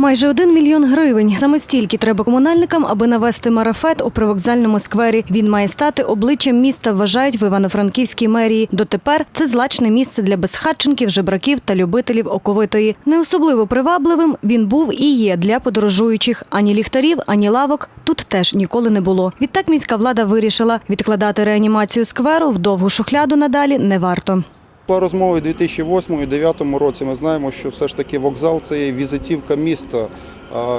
Майже один мільйон гривень. Саме стільки треба комунальникам, аби навести марафет у привокзальному сквері. Він має стати обличчям міста, вважають в Івано-Франківській мерії. Дотепер це злачне місце для безхатченків, жебраків та любителів оковитої. Не особливо привабливим він був і є для подорожуючих. Ані ліхтарів, ані лавок тут теж ніколи не було. Відтак міська влада вирішила відкладати реанімацію скверу в довгу шухляду надалі не варто. Була розмова у 2008-2009 році. Ми знаємо, що все ж таки вокзал це є візитівка міста.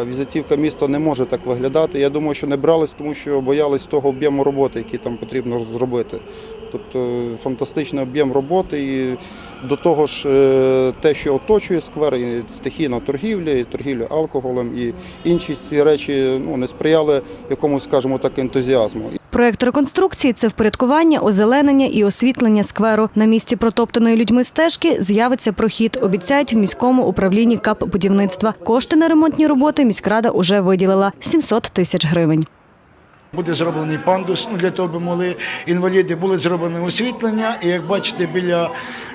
Візитівка міста не може так виглядати. Я думаю, що не брались, тому що боялись того об'єму роботи, який там потрібно зробити. Тобто фантастичний об'єм роботи і до того ж е, те, що оточує сквер, і стихійна торгівля, і торгівля алкоголем, і інші ці речі ну, не сприяли якомусь, скажімо так, ентузіазму. Проект реконструкції це впорядкування, озеленення і освітлення скверу. На місці протоптаної людьми стежки з'явиться прохід. Обіцяють в міському управлінні КАП будівництва. Кошти на ремонтні роботи міськрада уже виділила 700 тисяч гривень. Буде зроблений пандус ну, для того, аби могли інваліди були зроблене освітлення. І як бачите, біля,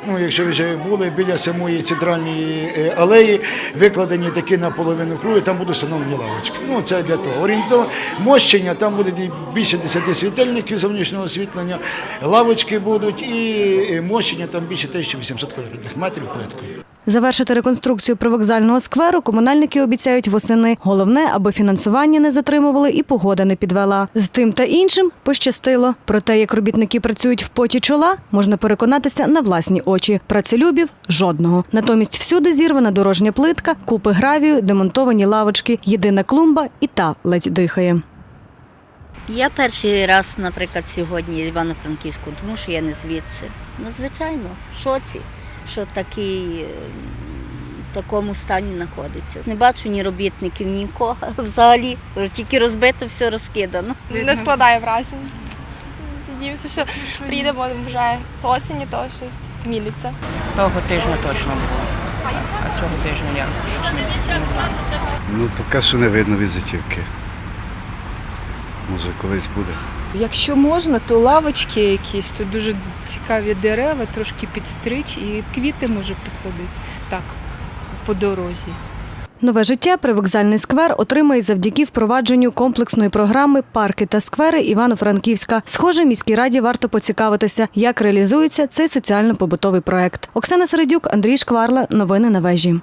ну якщо вже були, біля самої центральної е, алеї викладені такі наполовину круги, там будуть встановлені лавочки. Ну це для того. Орієнтовно мощення, там буде більше 10 світильників зовнішнього освітлення, лавочки будуть і мощення там більше 1800 квадратних метрів плиткою. Завершити реконструкцію привокзального скверу комунальники обіцяють восени. Головне, аби фінансування не затримували і погода не підвела. З тим та іншим пощастило. Про те, як робітники працюють в поті чола, можна переконатися на власні очі. Працелюбів жодного. Натомість всюди зірвана дорожня плитка, купи гравію, демонтовані лавочки, єдина клумба і та ледь дихає. Я перший раз, наприклад, сьогодні в Івано-Франківську, тому що я не звідси. Ну, звичайно, в шоці, що такий е, в такому стані знаходиться. Не бачу ні робітників, нікого взагалі. Тільки розбито, все розкидано. не складає вражень. Надіюся, що приїдемо вже з осені, то щось зміниться. Того тижня точно було. А цього тижня я щось не, не знаю. Ну, поки що не видно візитівки. Може, колись буде. Якщо можна, то лавочки якісь, тут дуже цікаві дерева, трошки підстрич і квіти може посадити. Так, по дорозі. Нове життя привокзальний сквер отримає завдяки впровадженню комплексної програми Парки та сквери Івано-Франківська. Схоже, міській раді варто поцікавитися, як реалізується цей соціально-побутовий проект. Оксана Середюк, Андрій Шкварла. Новини на вежі.